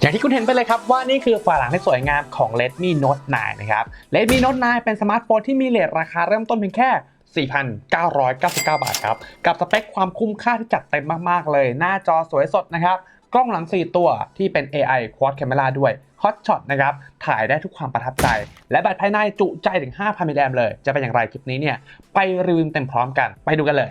อย่างที่คุณเห็นไปเลยครับว่านี่คือฝาหลังที่สวยงามของ Redmi Note 9 นะครับ Redmi Note 9 เป็นสมาร์ทโฟนที่มีเลทราคาเริ่มต้นเพียงแค่ 4,999 บาทครับ กับสเปคความคุ้มค่าที่จัดเต็มมาก ๆ เลย หน้าจอสวยสดนะครับ กล้องหลัง 4 ตัวที่เป็น AI Quad Camera ด้วย Hot Shot นะครับ ถ่ายได้ทุกความประทับใจ และแบตภายในจุใจถึง 5,000มิลลิแอมเลย จะเป็นอย่างไรคลิปนี้เนี่ยไปรีวิวเต็มพร้อมกันไปดูกันเลย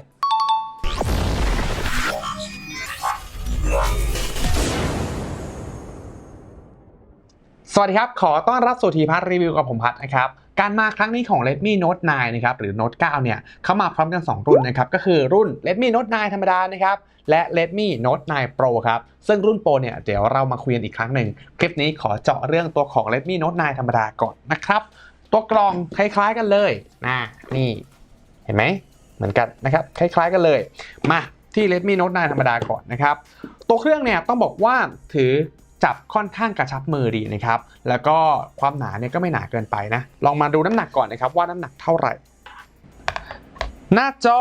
วัสดีครับ ขอต้อนรับสู่ทีพัทรีวิวกับผมพัทนะครับการมาครั้งนี้ของ Redmi Note 9 นะครับหรือ Note 9 เนี่ยเขามาพร้อมกัน 2 รุ่นนะครับก็คือรุ่น Redmi Note 9 ธรรมดานะครับและ Redmi Note 9 Pro ครับซึ่งรุ่น Pro เนี่ยเดี๋ยวเรามาคุยกันอีกครั้งหนึ่งคลิปนี้ขอเจาะเรื่องตัวของ Redmi Note 9 ธรรมดาก่อนนะครับตัวกรองคล้ายๆกันเลยนะนี่เห็นไหมเหมือนกันนะครับคล้ายๆกันเลย มาที่ Redmi Note 9 ธรรมดาก่อนนะครับตัวเครื่องเนี่ยต้องบอกว่าถือ จับค่อนข้างกระชับมือดีนะครับ แล้วก็ความหนาเนี่ยก็ไม่หนาเกินไปนะ ลองมาดูน้ำหนักก่อนนะครับว่าน้ำหนักเท่าไหร่ หน้าจอ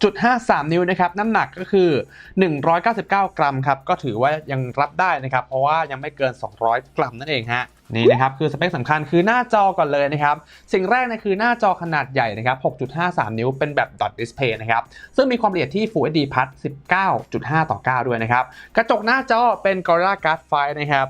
6.53 นิ้วนะครับ น้ำหนักก็คือ 199 กรัมครับ ก็ถือว่ายังรับได้นะครับ เพราะว่ายังไม่เกิน 200 กรัมนั่นเองฮะ นี่นะครับคือสเปคสำคัญคือหน้าจอก่อนเลยนะครับสิ่งแรกนะคือหน้าจอขนาดใหญ่นะครับ 6.53 นิ้วเป็นแบบ dot display นะครับซึ่งมีความละเอียดที่ Full HD Plus 19.5 ต่อ 9 ด้วยนะครับ กระจกหน้าจอเป็น Gorilla Glass 5นะครับ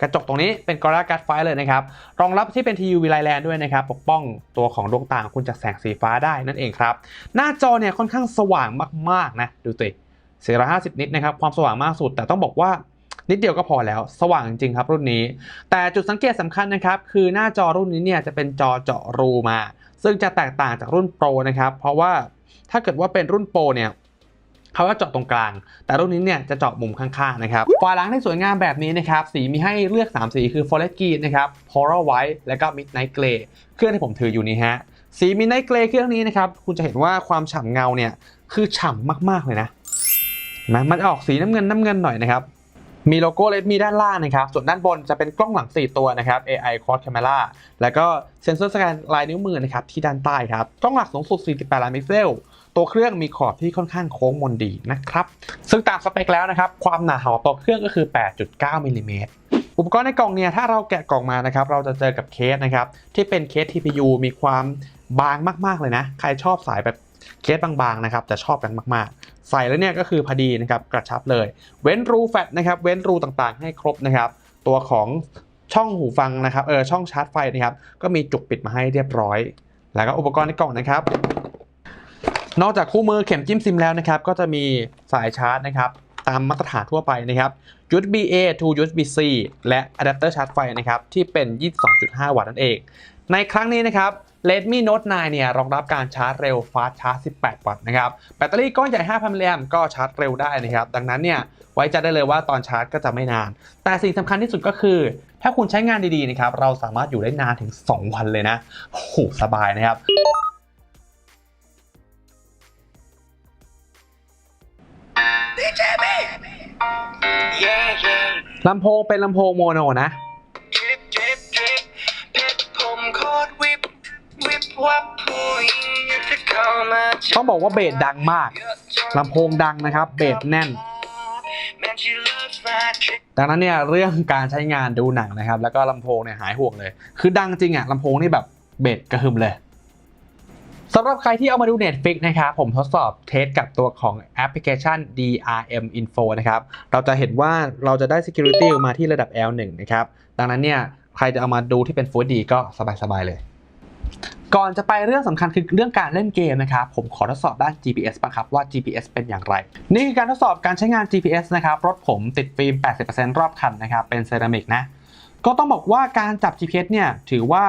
กระจกตรงนี้เป็น Gorilla Glass 5เลยนะครับ รองรับที่เป็น TUV Line ด้วยนะครับ ปกป้องตัวของดวงตาคุณจากแสงสีฟ้าได้นั่นเองครับ หน้าจอเนี่ยค่อนข้างสว่างมาก ๆ นะ ดูสิ450 นิตนะครับ ความสว่างมากสุด แต่ต้องบอกว่า นิดเดียวก็พอแล้ว สว่างจริงครับรุ่นนี้ แต่จุดสังเกตสำคัญนะครับ คือหน้าจอรุ่นนี้เนี่ยจะเป็นจอเจาะรูมา ซึ่งจะแตกต่างจากรุ่นโปรนะครับ เพราะว่าถ้าเกิดว่าเป็นรุ่นโปรเนี่ยเขาจะเจาะตรงกลาง แต่รุ่นนี้เนี่ยจะเจาะมุมข้างๆนะครับฝาหลังที่สวยงามแบบนี้นะครับ สีมีให้เลือก 3 สีคือ Forest Green นะครับ Coral White และก็ Midnight Grey เครื่องที่ผมถืออยู่นี้ฮะ สี Midnight Grey เครื่องนี้นะครับ คุณจะเห็นว่าความฉ่ำเงาเนี่ย คือฉ่ำมากๆเลยนะนไหมมันออกสีน้ำเงินน้ำเงินหน่อยนะครับ มีโลโก้ Redmi ด้านล่างนะครับ ส่วนด้านบนจะเป็นกล้องหลัง 4 ตัวนะครับ AI Quad Camera แล้วก็เซ็นเซอร์สแกนลายนิ้วมือนะครับที่ด้านใต้ครับ กล้องหลักสูงสุด 48 ล้านพิกเซล ตัวเครื่องมีขอบที่ค่อนข้างโค้งมนดีนะครับ ซึ่งตามสเปคแล้วนะครับ ความหนาของตัวเครื่องก็คือ 8.9มิลลิเมตรอุปกรณ์ในกล่องเนี่ยถ้าเราแกะกล่องมานะครับ เราจะเจอกับเคสนะครับ ที่เป็นเคส TPU มีความบางมาก ๆ เลยนะ ใครชอบสายแบบเคสบางๆนะครับจะชอบกันมากๆ ใส่แล้วเนี่ยก็คือพอดีนะครับกระชับเลย เว้นรูแฟตนะครับเว้นรูต่างๆ ให้ครบนะครับ ตัวของช่องหูฟังนะครับเออช่องชาร์จไฟนะครับก็มีจุกปิดมาให้เรียบร้อย แล้วก็อุปกรณ์ในกล่องนะครับ นอกจากคู่มือเข็มจิ้มซิมแล้วนะครับ ก็จะมีสายชาร์จนะครับตามมาตรฐานทั่วไปนะครับ USB A to USB C และอะแดปเตอร์ชาร์จไฟนะครับที่เป็น 22.5 วัตต์นั่นเอง ในครั้งนี้นะครับ Redmi Note 9 เนี่ยรองรับการชาร์จเร็ว Fast Charge 18 วัตต์นะครับ แบตเตอรี่ก้อนใหญ่ 5,000 มิลลิแอมก็ชาร์จเร็วได้นะครับ ดังนั้นเนี่ยไว้ใจได้เลยว่าตอนชาร์จก็จะไม่นาน แต่สิ่งสำคัญที่สุดก็คือ ถ้าคุณใช้งานดีๆนะครับ เราสามารถอยู่ได้นานถึง 2 วันเลยนะโอ้โหสบายนะครับ Yeah, yeah. ลำโพงเป็นลำโพงโมโนนะ ต้องบอกว่าเบสดังมากลำโพงดังนะครับ เบสแน่น ดังนั้นเนี่ยเรื่องการใช้งานดูหนังนะครับ แล้วก็ลำโพงเนี่ยหายห่วงเลย คือดังจริงอะลำโพงนี่แบบเบสกระหึ่มเลยสำหรับใครที่เอามาดู Netflix นะครับผมทดสอบเทสกับตัวของแอปพลิเคชัน DRM Info นะครับ เราจะเห็นว่าเราจะได้ Security มาที่ระดับ L1 นะครับ ดังนั้นเนี่ย ใครจะเอามาดูที่เป็น Full HD ก็สบายๆเลย ก่อนจะไปเรื่องสำคัญคือเรื่องการเล่นเกมนะครับผมขอทดสอบด้าน GPS บ้างครับว่า GPS เป็นอย่างไร นี่คือการทดสอบการใช้งาน GPS นะครับรถผมติดฟิล์ม 80%รอบคันนะครับเป็นเซรามิกนะก็ต้องบอกว่าการจับ GPS เนี่ยถือว่า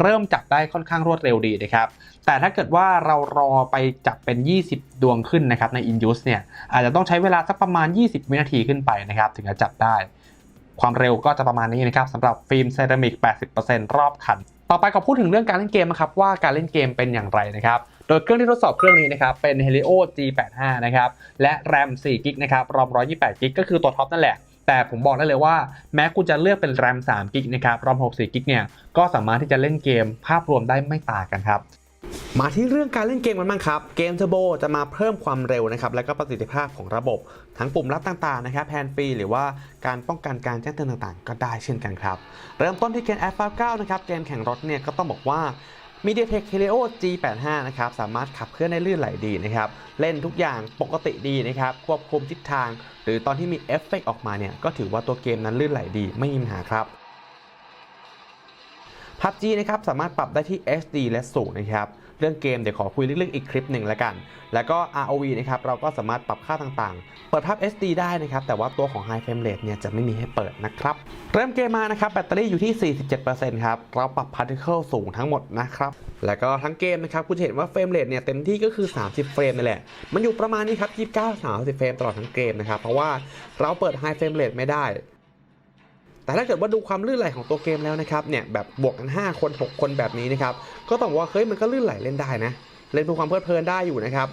เริ่มจับได้ค่อนข้างรวดเร็วดีนะครับ แต่ถ้าเกิดว่าเรารอไปจับเป็น 20 ดวงขึ้นนะครับใน in-use เนี่ยอาจจะต้องใช้เวลาสักประมาณ 20 วินาทีขึ้นไปนะครับถึงจะจับได้ ความเร็วก็จะประมาณนี้นะครับสำหรับฟิล์มเซรามิก 80%รอบคัน ต่อไปก็พูดถึงเรื่องการเล่นเกมนะครับว่าการเล่นเกมเป็นอย่างไรนะครับโดยเครื่องที่ทดสอบเครื่องนี้นะครับเป็น Helio G85 นะครับและ RAM 4 g b นะครับรอม128 g b ก็คือตัวท็อปนั่นแหละ แต่ผมบอกได้เลยว่า แม้คุณจะเลือกเป็น RAM 3 g b นะครับรอม64 g b เนี่ยก็สามารถที่จะเล่นเกมภาพรวมได้ไม่ต่างกันครับ มาที่เรื่องการเล่นเกมกันบ้างครับ เกมเทอร์โบจะมาเพิ่มความเร็วนะครับ และก็ประสิทธิภาพของระบบ ทั้งปุ่มลับต่างๆนะครับแฮนฟรีหรือว่าการป้องกันการแจ้งเตือนต่างๆ ก็ได้เช่นกันครับ เริ่มต้นที่เกม f 5 9นะครับ เกมแข่งรถเนี่ยก็ต้องบอกว่า MediaTek Helio G85 นะครับ สามารถขับเคลื่อนได้ลื่นไหลดีนะครับ เล่นทุกอย่างปกติดีนะครับ ควบคุมทิศทาง หรือตอนที่มีเอฟเฟกต์ออกมาเนี่ยก็ถือว่าตัวเกมนั้นลื่นไหลดีไม่มีปัญหาครับ PUBG นะครับสามารถปรับได้ที่ HD และสูงนะครับ เรื่องเกมเดี๋ยวขอคุยลึกๆอีกคลิปหนึ่งแล้วกัน แล้วก็ ROV นะครับเราก็สามารถปรับค่าต่างๆ เปิดภาพ HD ได้นะครับ แต่ว่าตัวของ High Frame Rate เนี่ยจะไม่มีให้เปิดนะครับ เริ่มเกมมานะครับแบตเตอรี่อยู่ที่ 47%ครับ เราปรับ Particle สูงทั้งหมดนะครับ แล้วก็ทั้งเกมนะครับคุณจะเห็นว่าเฟรมเรทเนี่ยเต็มที่ก็คือ 30 เฟรมนี่แหละ มันอยู่ประมาณนี้ครับ 29 30 เฟรมตลอดทั้งเกมนะครับ เพราะว่าเราเปิด High Frame Rate ไม่ได้ แต่ถ้าเกิดว่าดูความลื่นไหลของตัวเกมแล้วนะครับเนี่ยแบบบวกกัน 5 คน 6 คนแบบนี้นะครับก็ต้องบอกว่าเฮ้ยมันก็ลื่นไหลเล่นได้นะเล่นเพื่อความเพลิดเพลินได้อยู่นะครับ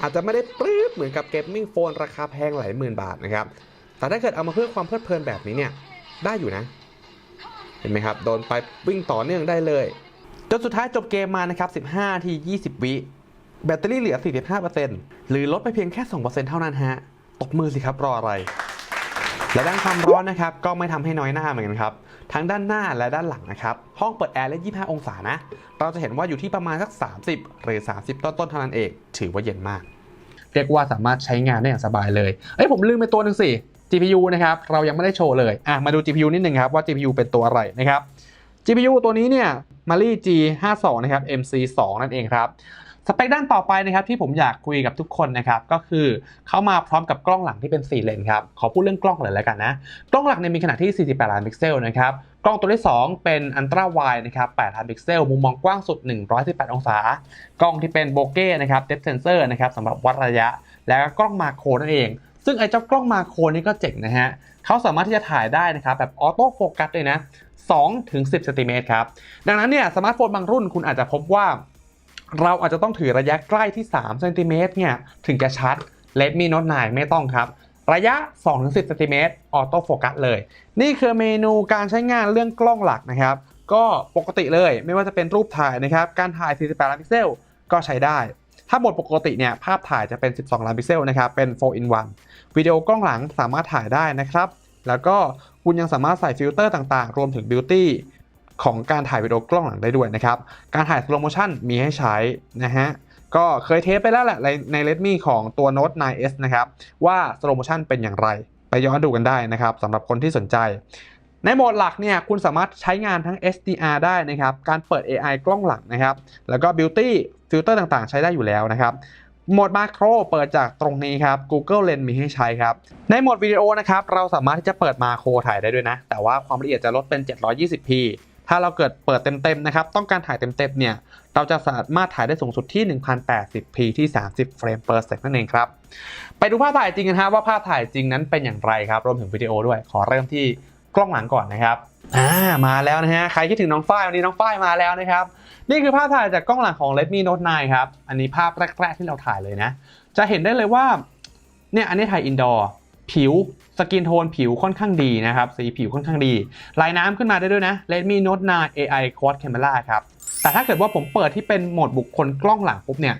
อาจจะไม่ได้ปลื้ดเหมือนกับเกมมิ่งโฟนราคาแพงหลายหมื่นบาทนะครับแต่ถ้าเกิดเอามาเพื่อความเพลิดเพลินแบบนี้เนี่ยได้อยู่นะ เห็นไหมครับโดนไปวิ่งต่อเนื่องได้เลยจนสุดท้ายจบเกมมานะครับ15 ที 20 วิแบตเตอรี่เหลือ 45%หรือลดไปเพียงแค่ 2%เท่านั้นฮะตบมือสิครับรออะไร และด้านความร้อนนะครับก็ไม่ทำให้น้อยหน้าเหมือนกันครับทั้งด้านหน้าและด้านหลังนะครับห้องเปิดแอร์และ 25 องศานะเราจะเห็นว่าอยู่ที่ประมาณสัก 30 หรือ 30 ต้นๆเท่านั้นเอง ถือว่าเย็นมาก เรียกว่าสามารถใช้งานได้อย่างสบายเลยเอ้ยผมลืมไปตัวหนึ่งสิ GPU นะครับเรายังไม่ได้โชว์เลยอะมาดู GPU นิดนึงครับว่า GPU เป็นตัวอะไรนะครับ GPU ตัวนี้เนี่ย Mali G52 นะครับ MC2 นั่นเองครับ สเปคด้านต่อไปนะครับที่ผมอยากคุยกับทุกคนนะครับก็คือเข้ามาพร้อมกับกล้องหลังที่เป็น 4 เลนครับขอพูดเรื่องกล้องเลยแล้วกันนะกล้องหลักเนี่ยมีขนาดที่ 48 ล้านพิกเซลนะครับกล้องตัวที่ 2 เป็นอันตราไวนะครับ8ล้านพิกเซลมุมมองกว้างสุด 118 องศา กล้องที่เป็นโบเก้นะครับเดฟเซนเซอร์นะครับสำหรับวัดระยะ แล้วก็กล้องมาโครนั่นเอง ซึ่งไอ้เจ้ากล้องมาโครนี่ก็เจ๋งนะฮะเขาสามารถที่จะถ่ายได้นะครับแบบออโต้โฟกัสเลยนะ2ถึง10เซนติเมตรครับดังนั้นเนี่ยสมาร์ทโฟนบางรุ่นคุณอาจจะพบว่า เราอาจจะต้องถือระยะใกล้ที่3เซนติเมตรเนี่ยถึงจะชัด Redmi Note 9ไม่ต้องครับ ระยะ 2-10เซนติเมตรออโต้โฟกัสเลย นี่คือเมนูการใช้งานเรื่องกล้องหลักนะครับ ก็ปกติเลยไม่ว่าจะเป็นรูปถ่ายนะครับ การถ่าย 48 ล้านพิกเซลก็ใช้ได้ ถ้าหมดปกติเนี่ยภาพถ่ายจะเป็น 12 ล้านพิกเซลนะครับ เป็น 4 in 1 วิดีโอกล้องหลังสามารถถ่ายได้นะครับ แล้วก็คุณยังสามารถใส่ฟิลเตอร์ต่างๆ รวมถึงบิวตี้ ของการถ่ายวิดีโอกล้องหลังได้ด้วยนะครับ การถ่ายสโลโมชันมีให้ใช้นะฮะก็เคยเทสไปแล้วแหละในใน Redmi ของตัว Note 9s นะครับว่าสโลโมชันเป็นอย่างไร ไปย้อนดูกันได้นะครับสำหรับคนที่สนใจ ในโหมดหลักเนี่ยคุณสามารถใช้งานทั้ง SDR ได้นะครับ การเปิด AI กล้องหลังนะครับ แล้วก็ Beauty ฟิลเตอร์ต่างๆ ใช้ได้อยู่แล้วนะครับโหมดมาโครเปิดจากตรงนี้ครับ Google Lens มีให้ใช้ครับ ในโหมดวิดีโอนะครับเราสามารถที่จะเปิดมาโครถ่ายได้ด้วยนะ แต่ว่าความละเอียดจะลดเป็น 720p ถ้าเราเกิดเปิดเต็มๆนะครับ ต้องการถ่ายเต็มๆเนี่ย เราจะสามารถถ่ายได้สูงสุดที่ 1080p ที่ 30 เฟรม per second นั่นเองครับ ไปดูภาพถ่ายจริงกันฮะว่าภาพถ่ายจริงนั้นเป็นอย่างไรครับ รวมถึงวิดีโอด้วย ขอเริ่มที่กล้องหลังก่อนนะครับ อ่า มาแล้วนะฮะ ใครคิดถึงน้องฝ้ายวันนี้น้องฝ้ายมาแล้วนะครับ นี่คือภาพถ่ายจากกล้องหลังของ Redmi Note 9 ครับ อันนี้ภาพแรก ๆ ที่เราถ่ายเลยนะ จะเห็นได้เลยว่า เนี่ย อันนี้ถ่ายอินดอร์ ผิวสกินโทนผิวค่อนข้างดีนะครับ สีผิวค่อนข้างดี ลายน้ำขึ้นมาได้ด้วยนะ Redmi Note 9 AI Quad Camera ครับ แต่ถ้าเกิดว่าผมเปิดที่เป็นโหมดบุคคลกล้องหลังปุ๊บเนี่ย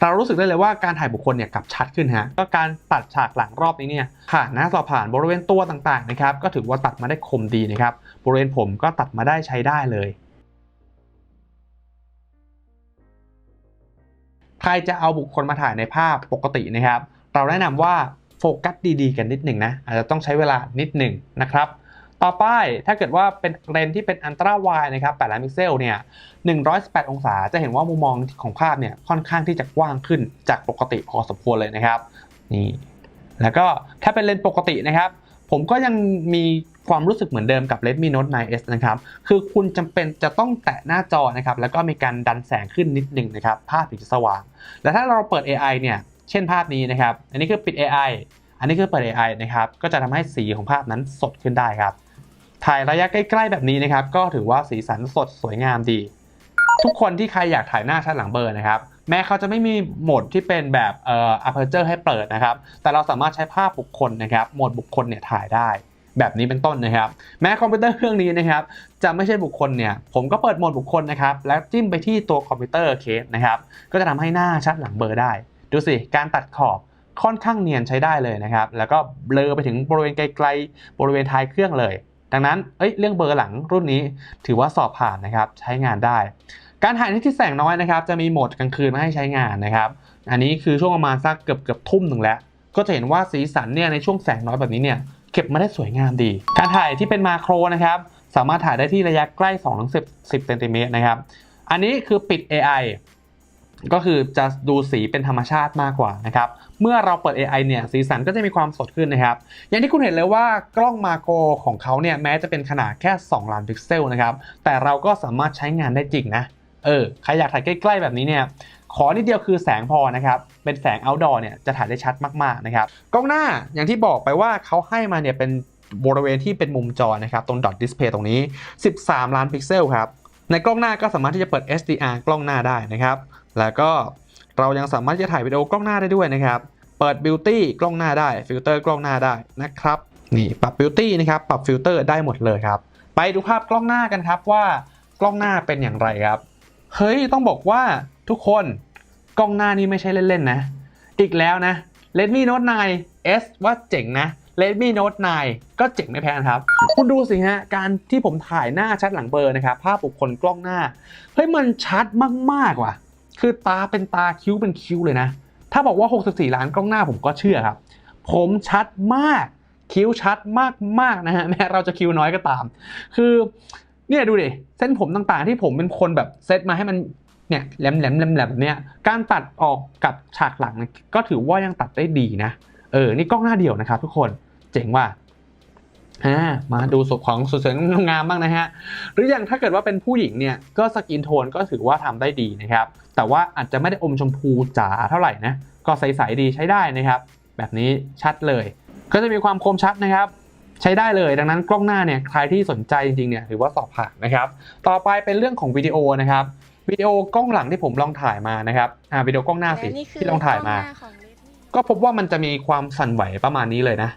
เรารู้สึกได้เลยว่าการถ่ายบุคคลเนี่ยกลับชัดขึ้นฮะ ก็การตัดฉากหลังรอบนี้เนี่ยผ่านหน้าจอผ่านบริเวณตัวต่างๆนะครับ ก็ถือว่าตัดมาได้คมดีนะครับ บริเวณผมก็ตัดมาได้ใช้ได้เลยใครจะเอาบุคคลมาถ่ายในภาพปกตินะครับ เราแนะนำว่า โฟกัสดีๆ กันนิดหนึ่งนะ อาจจะต้องใช้เวลานิดหนึ่งนะครับ ต่อไปถ้าเกิดว่าเป็นเลนที่เป็นอันตราไวนะครับ8ล้านพิกเซลเนี่ย118 องศาจะเห็นว่ามุมมองของภาพเนี่ยค่อนข้างที่จะกว้างขึ้นจากปกติพอสมควรเลยนะครับนี่แล้วก็ถ้าเป็นเลนปกตินะครับผมก็ยังมีความรู้สึกเหมือนเดิมกับ Redmi Note 9s นะครับ คือคุณจำเป็นจะต้องแตะหน้าจอนะครับ แล้วก็มีการดันแสงขึ้นนิดหนึ่งนะครับ ภาพถึงจะสว่าง และถ้าเราเปิด AI เนี่ย เช่นภาพนี้นะครับ อันนี้คือปิด AI อันนี้คือเปิด AI นะครับ ก็จะทำให้สีของภาพนั้นสดขึ้นได้ครับ ถ่ายระยะใกล้ ๆ แบบนี้นะครับ ก็ถือว่าสีสันสดสวยงามดี ทุกคนที่ใครอยากถ่ายหน้าชัดหลังเบอร์นะครับ แม้เขาจะไม่มีโหมดที่เป็นแบบเอ่อ aperture ให้เปิดนะครับ แต่เราสามารถใช้ภาพบุคคลนะครับ โหมดบุคคลเนี่ยถ่ายได้แบบนี้เป็นต้นนะครับ แม้คอมพิวเตอร์เครื่องนี้นะครับ จะไม่ใช่บุคคลเนี่ย ผมก็เปิดโหมดบุคคลนะครับ แล้วจิ้มไปที่ตัวคอมพิวเตอร์เคสนะครับ ก็จะทำให้หน้าชัดหลังเบลอได้ ดูสิ การตัดขอบค่อนข้างเนียนใช้ได้เลยนะครับ แล้วก็เบลอไปถึงบริเวณไกลๆ บริเวณท้ายเครื่องเลย ดังนั้นเอ้ยเรื่องเบลอหลังรุ่นนี้ถือว่าสอบผ่านนะครับ ใช้งานได้ การถ่ายที่แสงน้อยนะครับ จะมีโหมดกลางคืนมาให้ใช้งานนะครับ อันนี้คือช่วงประมาณสักเกือบเกือบทุ่มหนึ่งแล้ว ก็จะเห็นว่าสีสันเนี่ยในช่วงแสงน้อยแบบนี้เนี่ยเก็บมาได้สวยงามดี การถ่ายที่เป็นมาโครนะครับ สามารถถ่ายได้ที่ระยะใกล้2-10 10เซนติเมตรนะครับ อันนี้คือปิด AI ก็คือจะดูสีเป็นธรรมชาติมากกว่านะครับเมื่อเราเปิด AI เนี่ยสีสันก็จะมีความสดขึ้นนะครับ อย่างที่คุณเห็นเลยว่ากล้องมาโกของเขาเนี่ยแม้จะเป็นขนาดแค่ 2 ล้านพิกเซลนะครับแต่เราก็สามารถใช้งานได้จริงนะเออใครอยากถ่ายใกล้ ๆ แบบนี้เนี่ยขอนิดเดียวคือแสงพอนะครับเป็นแสง outdoor เนี่ยจะถ่ายได้ชัดมากๆนะครับกล้องหน้าอย่างที่บอกไปว่าเขาให้มาเนี่ยเป็นบริเวณที่เป็นมุมจอนะครับตรง dot display ตรงนี้ 13 ล้านพิกเซลครับในกล้องหน้าก็สามารถที่จะเปิด HDR กล้องหน้าได้นะครับ แล้วก็เรายังสามารถจะถ่ายวิดีโอกล้องหน้าได้ด้วยนะครับ เปิด Beauty กล้องหน้าได้ฟิลเตอร์กล้องหน้าได้นะครับนี่ปรับ Beauty นะครับปรับฟิลเตอร์ได้หมดเลยครับ ไปดูภาพกล้องหน้ากันครับว่ากล้องหน้าเป็นอย่างไรครับ เฮ้ยต้องบอกว่าทุกคนกล้องหน้านี่ไม่ใช่เล่นๆนะ อีกแล้วนะ Redmi Note 9 S ว่าเจ๋งนะ Redmi Note 9 ก็เจ๋งไม่แพ้ครับ คุณดูสิฮะ การที่ผมถ่ายหน้าชัดหลังเบอร์นะครับ ภาพบุคคลกล้องหน้า เฮ้ยมันชัดมากๆว่ะ คือตาเป็นตาคิ้วเป็นคิ้วเลยนะ ถ้าบอกว่า 64 ล้านกล้องหน้าผมก็เชื่อครับ ผมชัดมาก คิ้วชัดมากๆนะฮะแม้เราจะคิ้วน้อยก็ตาม คือเนี่ยดูดิเส้นผมต่างๆที่ผมเป็นคนแบบเซตมาให้มันเนี่ยแหลมๆแหลมๆแบบเนี้ยการตัดออกกับฉากหลังก็ถือว่ายังตัดได้ดีนะ เออ นี่กล้องหน้าเดียวนะครับทุกคน เจ๋งว่ะ อ่ามาดูศพของสวยๆงามๆบ้างนะฮะ หรืออย่างถ้าเกิดว่าเป็นผู้หญิงเนี่ยก็สกินโทนก็ถือว่าทำได้ดีนะครับ แต่ว่าอาจจะไม่ได้อมชมพูจ๋าเท่าไหร่นะ ก็ใสๆดีใช้ได้นะครับ แบบนี้ชัดเลย ก็จะมีความคมชัดนะครับ ใช้ได้เลยดังนั้นกล้องหน้าเนี่ยใครที่สนใจจริงๆเนี่ยถือว่าสอบผ่านนะครับ ต่อไปเป็นเรื่องของวิดีโอนะครับวิดีโอกล้องหลังที่ผมลองถ่ายมานะครับอ่าวิดีโอกล้องหน้าสิและนี่คือที่ลองถ่ายมากล้องหน้ของ Redmi ก็พบว่ามันจะมีความสั่นไหวประมาณนี้เลยนะ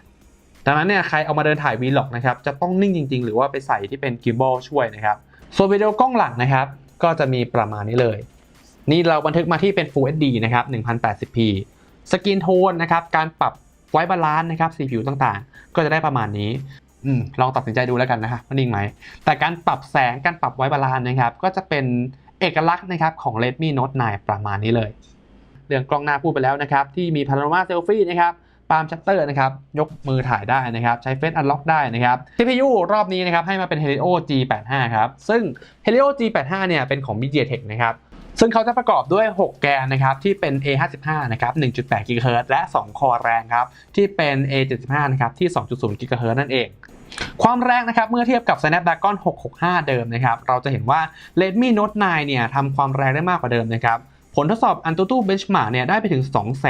ดังนั้นเนี่ยใครเอามาเดินถ่าย Vlog นะครับจะต้องนิ่งจริง ๆ หรือว่าไปใส่ที่เป็น Gimbal ช่วยนะครับส่วนวิดีโอกล้องหลังนะครับ ก็จะมีประมาณนี้เลย นี่เราบันทึกมาที่เป็น Full HD นะครับ 1080p สกินโทนนะครับการปรับไว้บาลานซ์นะครับสีผิวต่างๆ ก็จะได้ประมาณนี้อืมลองตัดสินใจดูแล้วกันนะครับว่านิ่งไหม แต่การปรับแสงการปรับไว้บาลานซ์นะครับ ก็จะเป็นเอกลักษณ์นะครับของ Redmi Note 9 ประมาณนี้เลย เรื่องกล้องหน้าพูดไปแล้วนะครับ ที่มีพาโนรามาเซลฟี่นะครับ ปาล์มชัตเตอร์นะครับยกมือถ่ายได้นะครับใช้เฟซอันล็อกได้นะครับ CPU รอบนี้นะครับให้มาเป็น Helio G85 ครับซึ่ง Helio G85 เนี่ยเป็นของ MediaTek นะครับซึ่งเขาจะประกอบด้วย 6 แกนนะครับที่เป็น A55 นะครับ1.8 GHz และ 2 คอแรงครับที่เป็น A75 นะครับที่ 2.0 GHz นั่นเองความแรงนะครับเมื่อเทียบกับ Snapdragon 665 เดิมนะครับเราจะเห็นว่า Redmi Note 9 เนี่ยทำความแรงได้มากกว่าเดิมนะครับผลทดสอบ AnTuTu Benchmark เนี่ยได้ไปถึง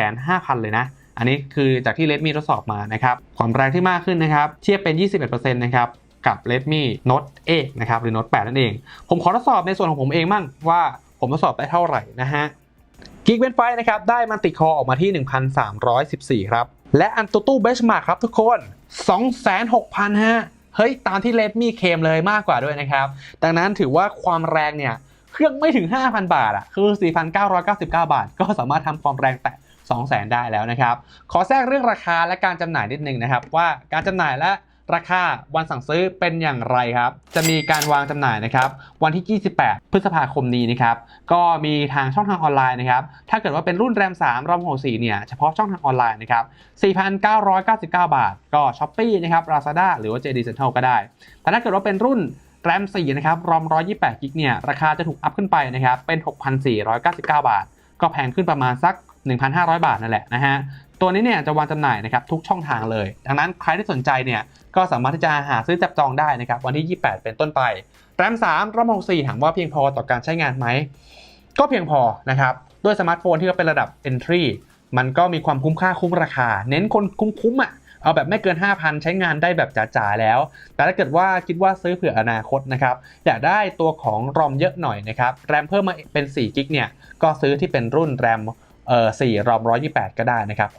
25,000 เลยนะ อันนี้คือจากที่ Redmi ทดสอบมานะครับความแรงที่มากขึ้นนะครับเทียบเป็น 21%นะครับกับ Redmi Note 8นะครับหรือ Note 8 นั่นเอง ผมขอทดสอบในส่วนของผมเองมั่งว่าผมทดสอบได้เท่าไหร่นะฮะ Geekbench นะครับได้มันติดคอออกมาที่ 1,314 ครับ และ AnTuTu Benchmark ครับทุกคน 26,000 ฮะ เฮ้ย ตามที่ Redmi เคมเลยมากกว่าด้วยนะครับ ดังนั้นถือว่าความแรงเนี่ย เครื่องไม่ถึง 5,000 บาทอะคือ 4,999 บาท ก็สามารถทำความแรงแตะ 200,000 ได้แล้วนะครับ ขอแทรกเรื่องราคาและการจำหน่ายนิดนึงนะครับ ว่าการจำหน่ายและราคาวันสั่งซื้อเป็นอย่างไรครับ จะมีการวางจำหน่ายนะครับ วันที่ 28 พฤษภาคมนี้นะครับ ก็มีทางช่องทางออนไลน์นะครับ ถ้าเกิดว่าเป็นรุ่นแรม 3 รอม64เนี่ย เฉพาะช่องทางออนไลน์นะครับ 4,999 บาท ก็ Shopee นะครับ Lazada หรือว่า JD Central ก็ได้ แต่ถ้าเกิดว่าเป็นรุ่นแรม 4 นะครับ รอม 128 กิก เนี่ย ราคาจะถูกอัพขึ้นไปนะครับ เป็น 6,499 บาท ก็แพงขึ้นประมาณสัก 1,500 บาทนั่นแหละนะฮะ ตัวนี้เนี่ยจะวางจำหน่ายนะครับทุกช่องทางเลย ดังนั้นใครที่สนใจเนี่ยก็สามารถที่จะหาซื้อจับจองได้นะครับวันที่ 28 เป็นต้นไป แรม3รอม64ถามว่าเพียงพอต่อการใช้งานไหม ก็เพียงพอนะครับด้วยสมาร์ทโฟนที่เขาเป็นระดับ entry มันก็มีความคุ้มค่าคุ้มราคา เน้นคนคุ้มๆอะเอาแบบไม่เกิน 5,000 ใช้งานได้แบบจ๋าๆแล้ว แต่ถ้าเกิดว่าคิดว่าซื้อเผื่ออนาคตนะครับ อยากได้ตัวของรอมเยอะหน่อยนะครับ แรมเพิ่มมาเป็น4กิกเนี่ย ก็ซื้อที่เป็นรุ่นแรม เอ่อ4รอม128 ก็ได้นะครับ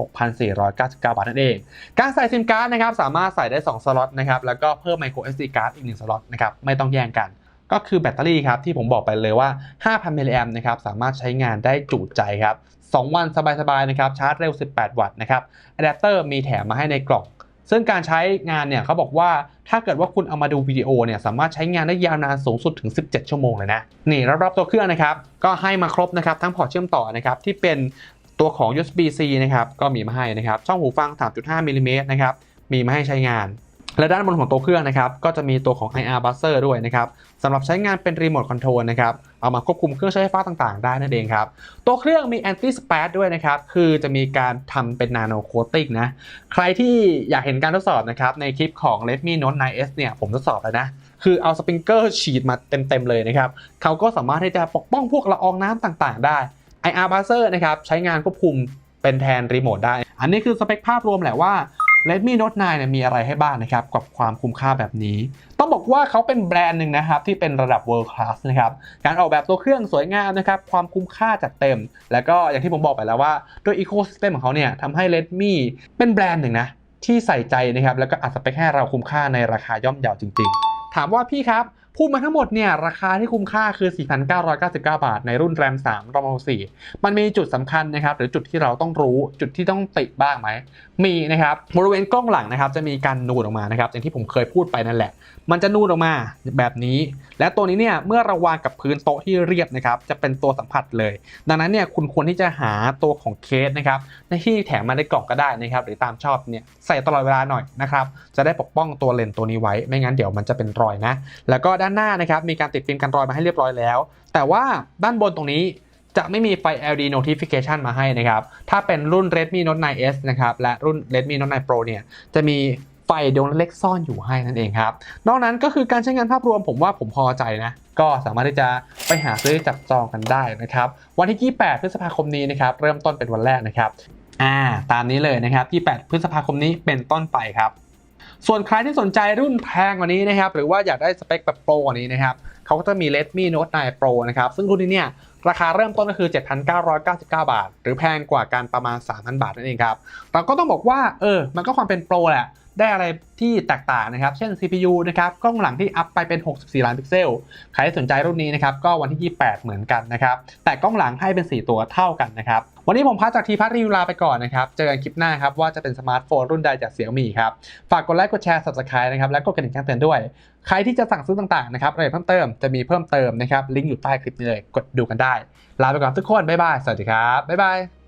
6,499 บาทนั่นเอง การใส่ซิมการ์ดนะครับสามารถใส่ได้ 2 สล็อตนะครับ แล้วก็เพิ่มไมโคร SD card อีก 1 สล็อตนะครับ ไม่ต้องแย่งกัน ก็คือแบตเตอรี่ครับ ที่ผมบอกไปเลยว่า 5,000 มิลลิแอมนะครับ สามารถใช้งานได้จุใจครับ 2 วันสบายๆนะครับ ชาร์จเร็ว 18 วัตต์นะครับอะแดปเตอร์มีแถมมาให้ในกล่อง ซึ่งการใช้งานเนี่ยเขาบอกว่าถ้าเกิดว่าคุณเอามาดูวิดีโอเนี่ยสามารถใช้งานได้ยาวนานสูงสุดถึง 17 ชั่วโมงเลยนะ นี่รอบๆตัวเครื่องนะครับก็ให้มาครบนะครับทั้งพอร์ตเชื่อมต่อนะครับที่เป็นตัวของ USB-C นะครับก็มีมาให้นะครับช่องหูฟัง 3.5มิลลิเมตรนะครับมีมาให้ใช้งาน และด้านบนของตัวเครื่องนะครับก็จะมีตัวของ IR buzzer ด้วยนะครับสำหรับใช้งานเป็นรีโมทคอนโทรลนะครับเอามาควบคุมเครื่องใช้ไฟฟ้าต่างๆ ได้นั่นเองครับ ตัวเครื่องมี anti spat ด้วยนะครับ คือจะมีการทำเป็น nano coating นะ ใครที่อยากเห็นการทดสอบนะครับ ในคลิปของ Redmi Note 9s เนี่ยผมทดสอบแล้วนะ คือเอาสปริงเกอร์ฉีดมาเต็มๆเลยนะครับเขาก็สามารถที่จะปกป้องพวกละอองน้ำต่างๆ ได้ IR buzzer นะครับใช้งานควบคุมเป็นแทนรีโมทได้ อันนี้คือสเปคภาพรวมแหละว่า Redmi Note 9เนี่ยมีอะไรให้บ้างนะครับกับความคุ้มค่าแบบนี้ ต้องบอกว่าเขาเป็นแบรนด์หนึ่งนะครับที่เป็นระดับ world class นะครับการออกแบบตัวเครื่องสวยงามนะครับความคุ้มค่าจัดเต็ม แล้วก็อย่างที่ผมบอกไปแล้วว่าด้วย ecosystem ของเขาเนี่ยทำให้ Redmi เป็นแบรนด์หนึ่งนะที่ใส่ใจนะครับแล้วก็อัดสเปคให้เราคุ้มค่าในราคาย่อมเยาจริง ๆ ถามว่าพี่ครับ พูดมาทั้งหมดเนี่ยราคาที่คุ้มค่าคือ 4,999 บาท ในรุ่น RAM 3 ROM 4มันมีจุดสำคัญนะครับหรือจุดที่เราต้องรู้จุดที่ต้องติบ้างไหม มีนะครับบริเวณกล้องหลังนะครับจะมีการนูนออกมานะครับอย่างที่ผมเคยพูดไปนั่นแหละ มันจะนูนออกมาแบบนี้ และตัวนี้เนี่ยเมื่อเราวางกับพื้นโต๊ะที่เรียบนะครับจะเป็นตัวสัมผัสเลย ดังนั้นเนี่ยคุณควรที่จะหาตัวของเคสนะครับในที่แถมมาในกล่องก็ได้นะครับหรือตามชอบเนี่ยใส่ตลอดเวลาหน่อยนะครับจะได้ปกป้องตัวเลนส์ตัวนี้ไว้ไม่งั้นเดี๋ยวมันจะเป็นรอยนะ แล้วก็ด้านหน้านะครับมีการติดฟิล์มกันรอยมาให้เรียบร้อยแล้ว แต่ว่าด้านบนตรงนี้จะไม่มีไฟ LED notification มาให้นะครับ ถ้าเป็นรุ่น Redmi Note 9s นะครับและรุ่น Redmi Note 9 Pro เนี่ยจะมีไฟดวงเล็กซ่อนอยู่ให้นั่นเองครับ นอกนั้นก็คือการใช้งานภาพรวมผมว่าผมพอใจนะ ก็สามารถที่จะไปหาซื้อจับจองกันได้นะครับ วันที่ 28 พฤษภาคมนี้นะครับ เริ่มต้นเป็นวันแรกนะครับ อ่า ตามนี้เลยนะครับ28พฤษภาคมนี้เป็นต้นไปครับ ส่วนใครที่สนใจรุ่นแพงกว่านี้นะครับ หรือว่าอยากได้สเปคแบบโปรกว่านี้นะครับเขาก็จะมี Redmi Note 9 Pro นะครับ ซึ่งรุ่นนี้เนี่ยราคาเริ่มต้นก็คือ 7,999 บาท หรือแพงกว่าการประมาณ 3,000 บาทนั่นเองครับเราก็ต้องบอกว่า เออ มันก็ความเป็นโปรแหละ ได้อะไรที่แตกต่างนะครับ เช่น CPU นะครับ กล้องหลังที่อัพไปเป็น 64 ล้านพิกเซล ใครที่สนใจรุ่นนี้นะครับ ก็วันที่ 28 เหมือนกันนะครับ แต่กล้องหลังให้เป็น 4 ตัวเท่ากันนะครับ วันนี้ผมพักจากทีพัทรีวิวลาไปก่อนนะครับ เจอกันคลิปหน้าครับ ว่าจะเป็นสมาร์ทโฟนรุ่นใดจากเสี่ยมี่ครับ ฝากกดไลค์ กดแชร์ subscribe นะครับ และกดกระดิ่งแจ้งเตือนด้วย ใครที่จะสั่งซื้อต่างๆ นะครับรายละเอียดเพิ่มเติม จะมีเพิ่มเติมนะครับ ลิงก์อยู่ใต้คลิปนี้เลย กดดูกันได้ ลาไปก่อนทุกคน บ๊ายบาย สวัสดีครับ บ๊ายบาย